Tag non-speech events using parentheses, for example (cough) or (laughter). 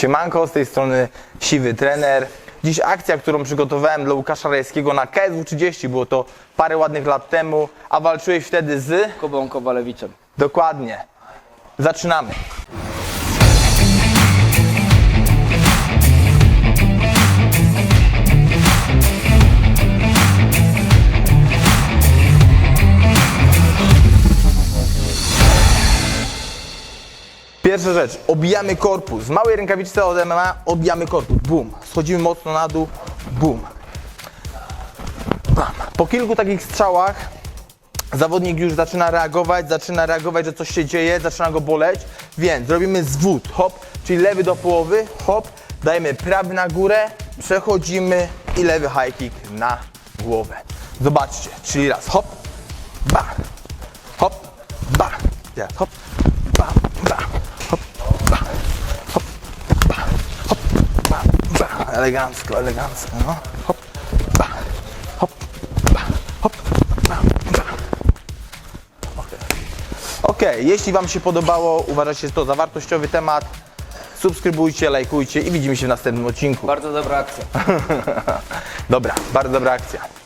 Siemanko, z tej strony Siwy Trener. Dziś akcja, którą przygotowałem dla Łukasza Rajskiego na KSW 30, było to parę ładnych lat temu, a walczyłeś wtedy z... Kubą Kowalewiczem. Dokładnie. Zaczynamy. Pierwsza rzecz, obijamy korpus. Z małej rękawiczce od MMA obijamy korpus. Bum. Schodzimy mocno na dół. Bum. Bam. Po kilku takich strzałach zawodnik już zaczyna reagować, zaczyna reagować, że coś się dzieje, zaczyna go boleć, więc robimy zwód, hop, czyli lewy do połowy, hop, dajemy prawy na górę, przechodzimy i lewy high kick na głowę. Zobaczcie, czyli raz, hop, ba, hop, ba, teraz hop, ba, ba, hop, ba, hop, ba, hop, ba, ba, elegancko, elegancko, no, hop, ba, hop, ba, hop, ba, ba. Ok, jeśli Wam się podobało, uważacie to za wartościowy temat, subskrybujcie, lajkujcie i widzimy się w następnym odcinku. Bardzo dobra akcja. (laughs) Dobra, bardzo dobra akcja.